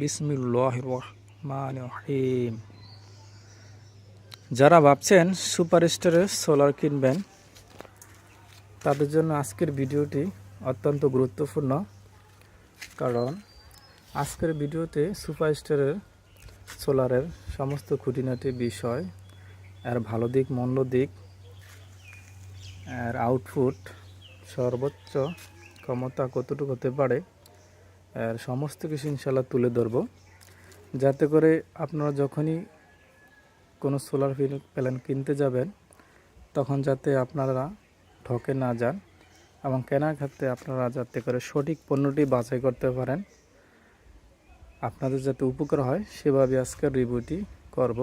বিসমিল্লাহ রহিম যারা ভাবছেন সুপার স্টারের সোলার কিনবেন, তাদের জন্য আজকের ভিডিওটি অত্যন্ত গুরুত্বপূর্ণ। কারণ আজকের ভিডিওতে সুপার স্টারের সোলারের সমস্ত খুঁটিনাটি বিষয়, এর ভালো দিক, মন্দ দিক, এর আউটপুট, সর্বোচ্চ ক্ষমতা কতটুকু হতে পারে সমস্ত কিছু ইনশাল্লাহ তুলে ধরবো। যাতে করে আপনারা যখনই কোনো সোলার প্যানেল কিনতে যাবেন, তখন যাতে আপনারা ঠকে না যান এবং কেনার ক্ষেত্রে আপনারা যাতে করে সঠিক পণ্যটি বাছাই করতে পারেন। আপনাদের যাতে উপকার হয়, সেভাবে আজকের রিভিউটি করব।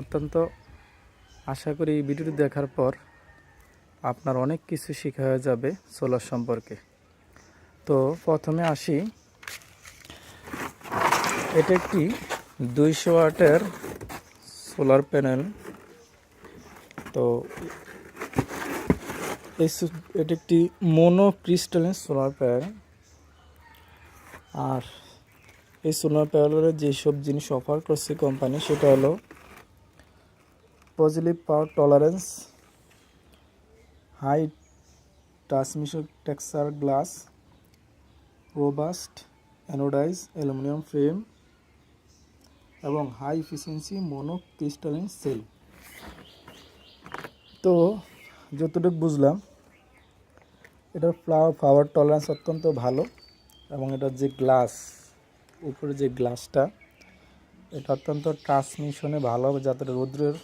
অত্যন্ত আশা করি এই ভিডিওটি দেখার পর আপনার অনেক কিছু শেখা হয়ে যাবে সোলার সম্পর্কে। তো প্রথমে আসি। এটা একটি দুইশো ওয়াটের সোলার প্যানেল। তো এটি একটি মোনো ক্রিস্টালিন সোলার প্যানেল। আর এই সোলার প্যানেলের যেসব জিনিস অফার করছে কোম্পানি, সেটা হলো positive power tolerance, high transmission texture glass robust anodize aluminium frame এবং high efficiency mono crystalline cell তো, যতটুকু বুঝলাম, এটার ফ্লাওয়ার পাওয়ার টলারেন্স অত্যন্ত ভালো, এবং এটার যে গ্লাস উপরে যে গ্লাসটা এটা অত্যন্ত ট্রান্সমিশনে ভালো হবে যাতে রৌদ্রের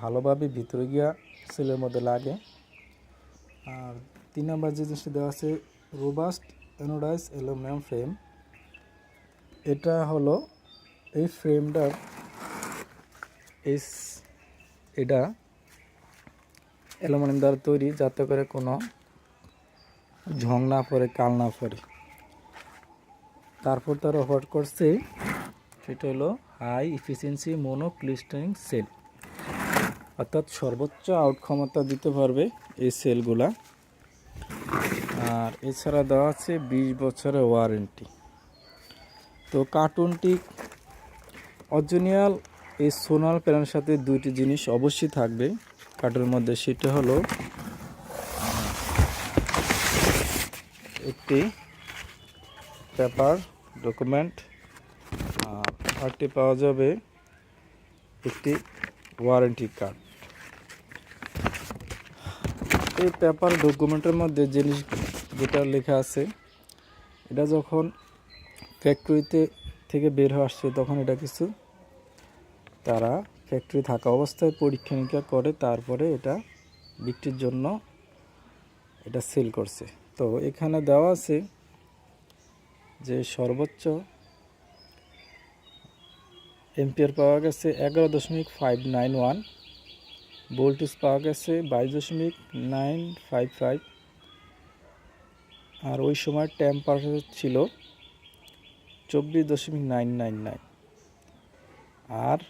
ভালোভাবে ভিতরে গিয়া সেলের মধ্যে লাগে। আর তিন নম্বর যে জিনিসটা দেওয়া আছে রোবাস্ট অ্যানোডাইজ অ্যালুমিনিয়াম ফ্রেম এটা হলো এই ফ্রেমটার এই স- এটা অ্যালুমিনিয়াম দ্বারা তৈরি যাতে করে কোনো ঝং না পড়ে, কাল না পড়ে। তারপর তার অফার করছে, সেটা হলো high efficiency mono crystalline cell অর্থাৎ সর্বোচ্চ আউট ক্ষমতা দিতে পারবে এই সেলগুলা আর এছাড়া দেওয়া আছে বিশ বছরের ওয়ারেন্টি। তো কার্টুনটি অরিজিনাল এই সোনাল প্যানের সাথে দুইটি জিনিস অবশ্যই থাকবে। কার্টুনের মধ্যে সেটা হলো, একটি পেপার ডকুমেন্ট, আর আরটি পাওয়া যাবে একটি ওয়ারেন্টি কার্ড। এই পেপার ডকুমেন্টের মধ্যে জিনিস যেটা লেখা আছে, এটা যখন ফ্যাক্টরিতে থেকে বের হয়ে আসছে, তখন এটা কিছু তারা ফ্যাক্টরি থাকা অবস্থায় পরীক্ষা নিরীক্ষা করে, তারপরে এটা বিক্রির জন্য এটা সেল করছে। তো এখানে দেওয়া আছে যে সর্বোচ্চ এম্পিয়ার পাওয়া গেছে এগারো দশমিক ফাইভ নাইন ওয়ান ভোল্টেজ পাওয়া গেছে বাইশ দশমিক নাইন ফাইভ ফাইভ আর ওই সময় টেম্পারেচার ছিল চব্বিশ দশমিক নাইন নাইন নাইন আর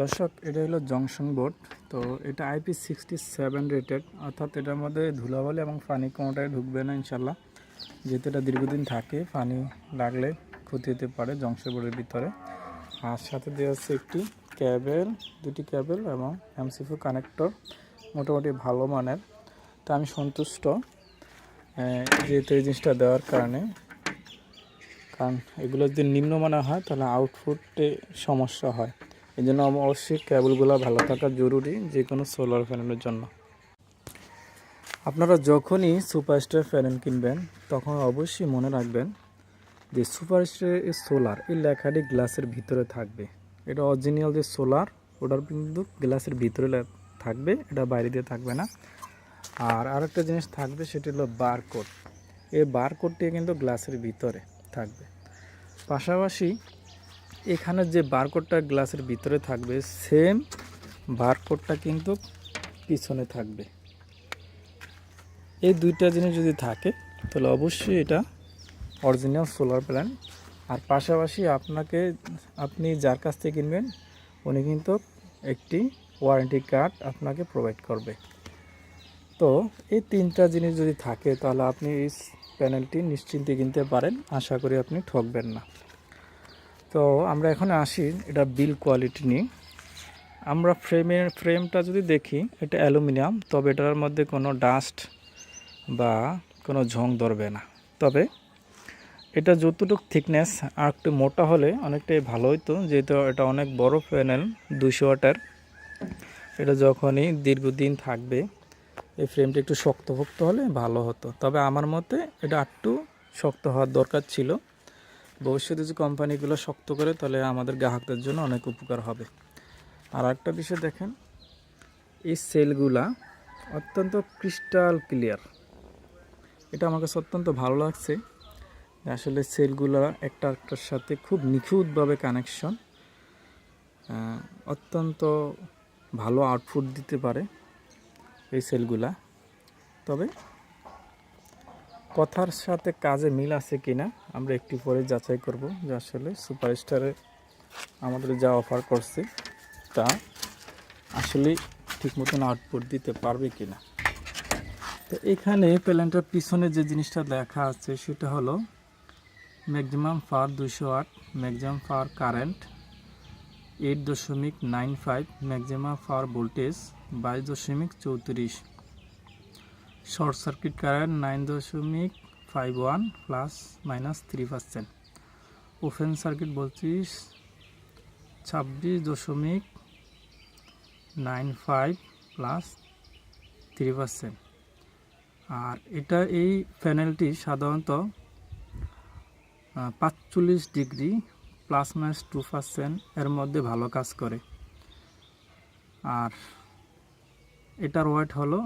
দর্শক, এটা হলো জংশন বোর্ড তো এটা আইপি সিক্সটি সেভেন রেটেড অর্থাৎ এটার মধ্যে ধুলাবালি এবং পানি কোনোটাই ঢুকবে না ইনশাল্লাহ। যেহেতু এটা দীর্ঘদিন থাকে, পানি লাগলে ক্ষতি হতে পারে জংশন বোর্ডের ভিতরে। আর সাথে দেওয়া আছে একটি ক্যাবেল দুটি ক্যাবেল এবং এমসিফু কানেক্টর মোটামুটি ভালো মানের। তা আমি সন্তুষ্ট। যেহেতু এই জিনিসটা দেওয়ার কারণে। কারণ এগুলো যদি নিম্নমানের হয়, তাহলে আউটপুটে সমস্যা হয়। এই জন্য অবশ্যই কেবলগুলো ভালো থাকা জরুরি যে কোনো সোলার প্যানেলের জন্য। আপনারা যখনই সুপারস্টার প্যানেল কিনবেন, তখন অবশ্যই মনে রাখবেন যে সুপারস্টার সোলার এই লেখাটি গ্লাসের ভিতরে থাকবে। এটা অরিজিনাল যে সোলার ওটার কিন্তু গ্লাসের ভিতরে থাকবে, এটা বাইরে দিয়ে থাকবে না। আর আরেকটা জিনিস থাকবে, সেটি হলো বারকোড এই বারকোডটি কিন্তু গ্লাসের ভিতরে থাকবে। পাশাপাশি এখানে যে বারকোডটা গ্লাসের ভিতরে থাকবে সেম বারকোডটা কিন্তু পিছনে থাকবে। এই দুইটা জিনিস যদি থাকে, তাহলে অবশ্যই এটা অরিজিনাল সোলার প্ল্যান আর পাশাপাশি আপনাকে, আপনি যার কাছ থেকে কিনবেন, উনি কিন্তু একটি ওয়ারেন্টি কার্ড আপনাকে প্রোভাইড করবে। তো এই তিনটা জিনিস যদি থাকে, তাহলে আপনি এই প্যানেলটি নিশ্চিন্তে কিনতে পারেন। আশা করি আপনি ঠকবেন না। তো আমরা এখন আসি, এটা বিল কোয়ালিটি নিয়ে। আমরা ফ্রেমের ফ্রেমটা যদি দেখি, এটা অ্যালুমিনিয়াম, তবে এটার মধ্যে কোনো ডাস্ট বা কোনো ঝং ধরবে না। তবে এটা যতটুকু থিকনেস আর একটু মোটা হলে অনেকটাই ভালো হতো যেহেতু এটা অনেক বড় প্যানেল দুশো ওয়াটার। এটা যখনই দীর্ঘদিন থাকবে এই ফ্রেমটা একটু শক্তভক্ত হলে ভালো হতো। তবে আমার মতে এটা একটু শক্ত হওয়ার দরকার ছিল। ভবিষ্যতে যে কোম্পানিগুলো শক্ত করে, তাহলে আমাদের গ্রাহকদের জন্য অনেক উপকার হবে। আর একটা বিষয় দেখেন, এই সেলগুলা অত্যন্ত ক্রিস্টাল ক্লিয়ার। এটা আমার কাছে অত্যন্ত ভালো লাগছে। আসলে সেলগুলা একটা একটার সাথে খুব নিখুঁতভাবে কানেকশন অত্যন্ত ভালো আউটপুট দিতে পারে। এই সেলগুলা। তবে কথার সাথে কাজে মিল আছে কিনা আমরা একটু পরে যাচাই করব যে আসলে সুপারস্টারে আমাদের যা অফার করছে তা আসলে ঠিক মতন আউটপুট দিতে পারবে কিনা। তো এখানে প্যালেন্টার পিছনে যে জিনিসটা দেখা আছে সেটা হলো ম্যাক্সিমাম ফার দুশো আট, ম্যাক্সিমাম ফার কারেন্ট, এইট দশমিক nine five, maximum power voltage বাইশ দশমিক চৌত্রিশ। শর্ট সার্কিট কারেন্ট নাইন দশমিক five one plus minus three percent. Open circuit বলছিস ছাব্বিশ দশমিক nine five plus three percent. আর এটা এই প্যানেলটি সাধারণত পাঁচচল্লিশ degree plus minus two percent এর মধ্যে ভালো কাজ করে। আর এটার ওয়েট হলো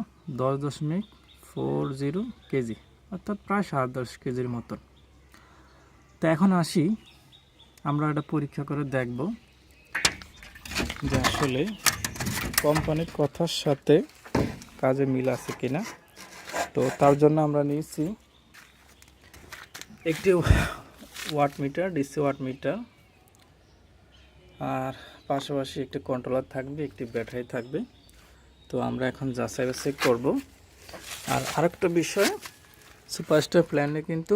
দশ দশমিক ফোর জিরো কেজি, অর্থাৎ প্রায় সাত দশ কেজির মতন। তো এখন আসি, আমরা এটা পরীক্ষা করে দেখব যে আসলে কোম্পানির কথার সাথে কাজে মিল আছে কিনা। তো তার জন্য আমরা নিয়েছি একটি watt meter, DC watt meter, আর পাশাপাশি একটি কন্ট্রোলার থাকবে, একটি ব্যাটারি থাকবে। তো আমরা এখন যাচাই বাছাই করব। আর আরেকটা বিষয় সুপারস্টার প্ল্যানে কিন্তু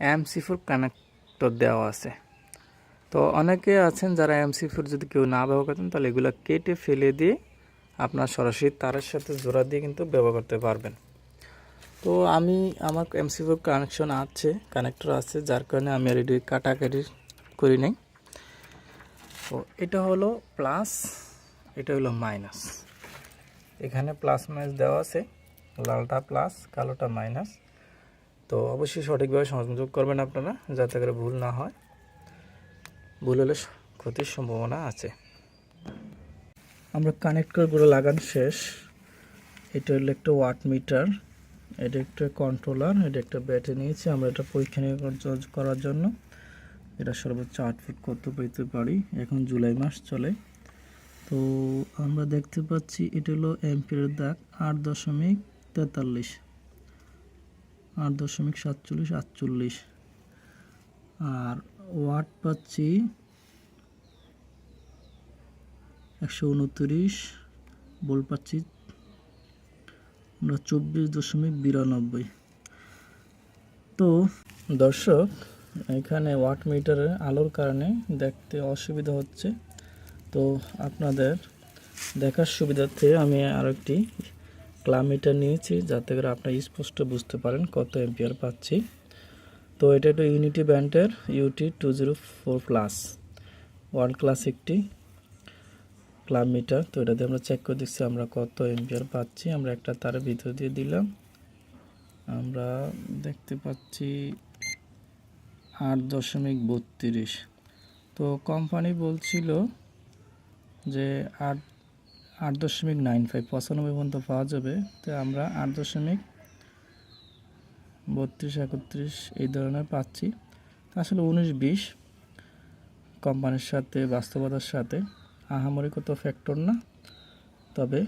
এম সি ফোর কানেক্টর দেওয়া আছে। তো অনেকে আছেন যারা এম সি ফোর যদি কেউ না ব্যবহার করতেন, তাহলে এগুলো কেটে ফেলে দিয়ে আপনার সরাসরি তারের সাথে জোড়া দিয়ে কিন্তু ব্যবহার করতে পারবেন। তো আমি, আমার এম সি ফোর কানেকশন আছে কানেক্টর আছে, যার কারণে আমি এটি কাটাকাটি করি নাই। তো এটা হলো প্লাস এটা হলো মাইনাস এখানে প্লাস মাইনাস দেওয়া আছে। লালটা প্লাস কালোটা মাইনাস তো অবশ্যই সঠিকভাবে সংযোগ করবেন আপনারা, যাতে করে ভুল না হয়। ভুল হলে ক্ষতির সম্ভাবনা আছে। আমরা কানেক্টরগুলো লাগান শেষ। এটা হলো একটা ওয়াট মিটার এটা একটা কন্ট্রোলার এটা একটা ব্যাটারি নিয়েছি। আমরা এটা পরীক্ষা করার জন্য। এটা সর্বোচ্চ আট ফুট কত পেতে পারি? এখন জুলাই মাস চলে। তো আমরা দেখতে পাচ্ছি, এটা হলো এম্পিয়ারের দাগ, আট দশমিক তেতাল্লিশ। আট দশমিক সাতচল্লিশ, আটচল্লিশ। আর ওয়াট পাচ্ছি একশো উনত্রিশ, বল পাচ্ছি আমরা চব্বিশ দশমিক বিরানব্বই। তো দর্শক, এখানে ওয়াট মিটারের আলোর কারণে দেখতে অসুবিধা হচ্ছে। তো আপনাদের দেখার সুবিধার্থে আমি আরেকটি ক্লাব মিটার নিয়েছি, যাতে করে আপনারা স্পষ্ট বুঝতে পারেন কত এম্পিয়ার পাচ্ছি। তো এটা একটা ইউনিটি ব্যান্ডের UT two zero four plus world class একটি ক্লাব মিটার। তো এটাতে আমরা চেক করে দিচ্ছি আমরা কত এম্পিয়ার পাচ্ছি। আমরা একটা তারের ভিতর দিয়ে দিলাম। আমরা দেখতে পাচ্ছি আট দশমিক বত্রিশ। তো কোম্পানি বলছিল যে আট আট দশমিক নাইন ফাইভ পঁচানব্বই পর্যন্ত পাওয়া যাবে। তো আমরা আট দশমিক বত্রিশ, একত্রিশ এই ধরনের পাচ্ছি। আসলে উনিশ বিশ কোম্পানির সাথে, বাস্তবতার সাথে আহামরি কত ফ্যাক্টর না। তবে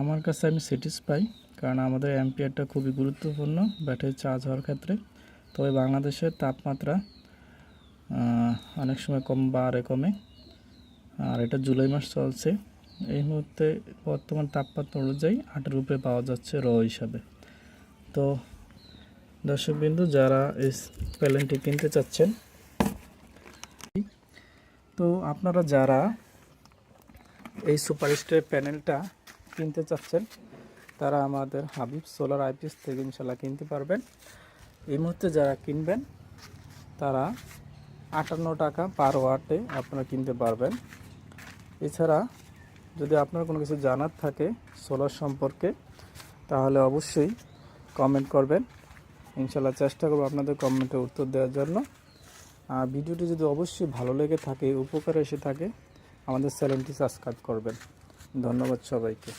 আমার কাছে আমি স্যাটিসফাই কারণ আমাদের অ্যাম্পিয়ারটা খুবই গুরুত্বপূর্ণ ব্যাটারি চার্জ হওয়ার ক্ষেত্রে। তবে বাংলাদেশের তাপমাত্রা অনেক সময় কম বা বাড়ে কমে। আর এটা জুলাই মাস চলছে। এই মুহূর্তে বর্তমান তাপমাত্রা অনুযায়ী আটের উপরে পাওয়া যাচ্ছে র হিসাবে। তো দর্শকবিন্দু যারা এই প্যানেলটি কিনতে চাচ্ছেন, তো আপনারা যারা এই সুপারস্টার প্যানেলটা কিনতে চাচ্ছেন, তারা আমাদের হাবিব সোলার আইপিএস থেকে ইনশাল্লাহ কিনতে পারবেন। এই মুহূর্তে যারা কিনবেন, তারা আটান্ন টাকা পার ওয়াটে আপনারা কিনতে পারবেন। এছাড়া যদি আপনার কোনো কিছু জানার থাকে সোলার সম্পর্কে, তাহলে অবশ্যই কমেন্ট করবেন। ইনশাল্লাহ চেষ্টা করব আপনাদের কমেন্টে উত্তর দেওয়ার জন্য। আর ভিডিওটি যদি অবশ্যই ভালো লেগে থাকে, উপকারে এসে থাকে, আমাদের চ্যানেলটি সাবস্ক্রাইব করবেন। ধন্যবাদ সবাইকে।